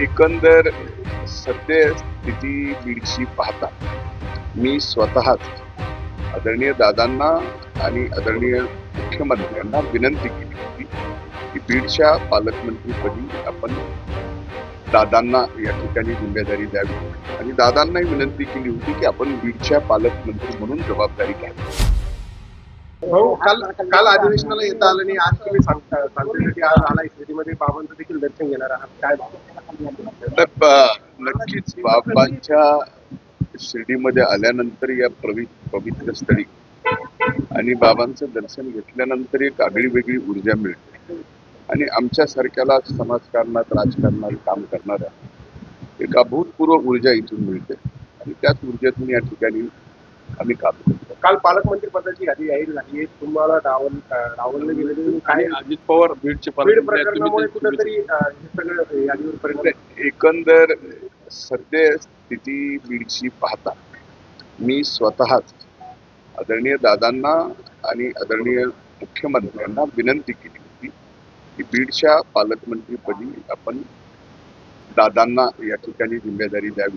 एकंदर सद्यस्थिती बीडची पाहता मी स्वतःच आदरणीय दादांना आणि आदरणीय मुख्यमंत्र्यांना विनंती केली होती की बीडच्या पालकमंत्रीपदी आपण दादांना या ठिकाणी जिम्मेदारी द्यावी. आणि दादांनाही विनंती केली होती की आपण बीडच्या पालकमंत्री म्हणून जबाबदारी घ्यावी. भाऊ काल काल अधिवेशनाला येता आलं नाही आज तुम्ही सांगता की आज आला स्थितीमध्ये बाबांचं देखील दर्शन घेणार आहात. काय नक्कीच. बाबांच्या शिर्डीमध्ये आल्यानंतर या पवि पवित्र स्थळी आणि बाबांचं दर्शन घेतल्यानंतर एक आगळी वेगळी ऊर्जा मिळते. आणि आमच्या सारख्याला समाजकारणात राजकारणात काम करणाऱ्या एक अभूतपूर्व ऊर्जा इथून मिळते. आणि त्याच ऊर्जेतून या ठिकाणी आम्ही काम करतो. काल पालकमंत्री पदाची यादी जाहीर झाली आहे. तुम्हाला डावल डावललं गेलं काय अजित पवार बीडचे पालकमंत्री कुठेतरी हे यादीवर परिणाम एकंदर सद्यस्थिती बीडची पाहता मी स्वतःच आदरणीय दादांना आणि आदरणीय मुख्यमंत्र्यांना विनंती केली होती की बीडच्या पालकमंत्रीपदी आपण दादांना या ठिकाणी जिम्मेदारी द्यावी.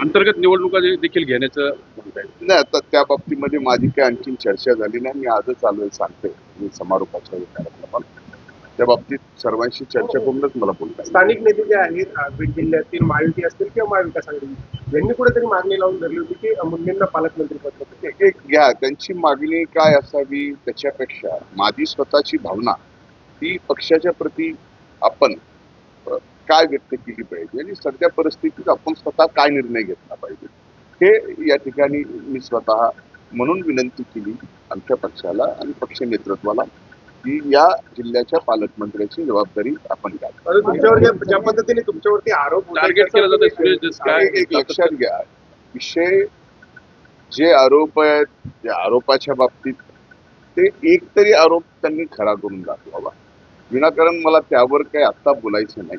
अंतर्गत निवडणुका देखील घेण्याचं म्हणताय. नाही आता त्या बाबतीमध्ये माझी काही आणखी चर्चा झाली नाही. मी आजच आलोय सांगते मी समारोपाच्या कार्यक्रमात. त्या बाबतीत सर्वांशी चर्चा करूनच मला बोलता. स्थानिक नेते जे आहेत बीड जिल्ह्यातील महायुती असतील किंवा महाविकास आघाडी यांनी कुठेतरी मागणी लावून धरली होती की मुंडेंना पालकमंत्री पद. एक घ्या. त्यांची मागणी काय असावी त्याच्यापेक्षा माझी स्वतःची भावना ती पक्षाच्या प्रती आपण काय व्यक्त केली पाहिजे आणि सध्या परिस्थितीत आपण स्वतः काय निर्णय घेतला पाहिजे? हे या ठिकाणी मी स्वतः म्हणून विनंती केली आमच्या पक्षाला आणि पक्ष नेतृत्वाला की या जिल्ह्याच्या पालकमंत्र्याची जबाबदारी आपण ज्या पद्धतीने तुमच्यावरती आरोप एक लक्षात घ्या विषय जे आरोप आहेत त्या आरोपाच्या बाबतीत ते एक तरी आरोप त्यांनी खरा करून दाखवावा. विनाकारण मला त्यावर काही आत्ता बोलायचं नाही.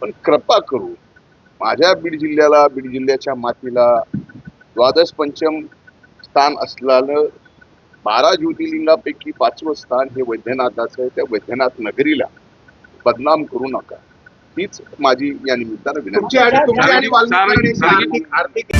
पण कृपा करू. माझ्या बीड जिल्ह्याला बीड जिल्ह्याच्या मातीला द्वादश पंचम स्थान असलेलं बारा ज्योतिर्लिंगापैकी पाचवं स्थान हे वैद्यनाथाचं आहे. त्या वैद्यनाथ नगरीला बदनाम करू नका. हीच माझी या निमित्तानं विनंती. आर्थिक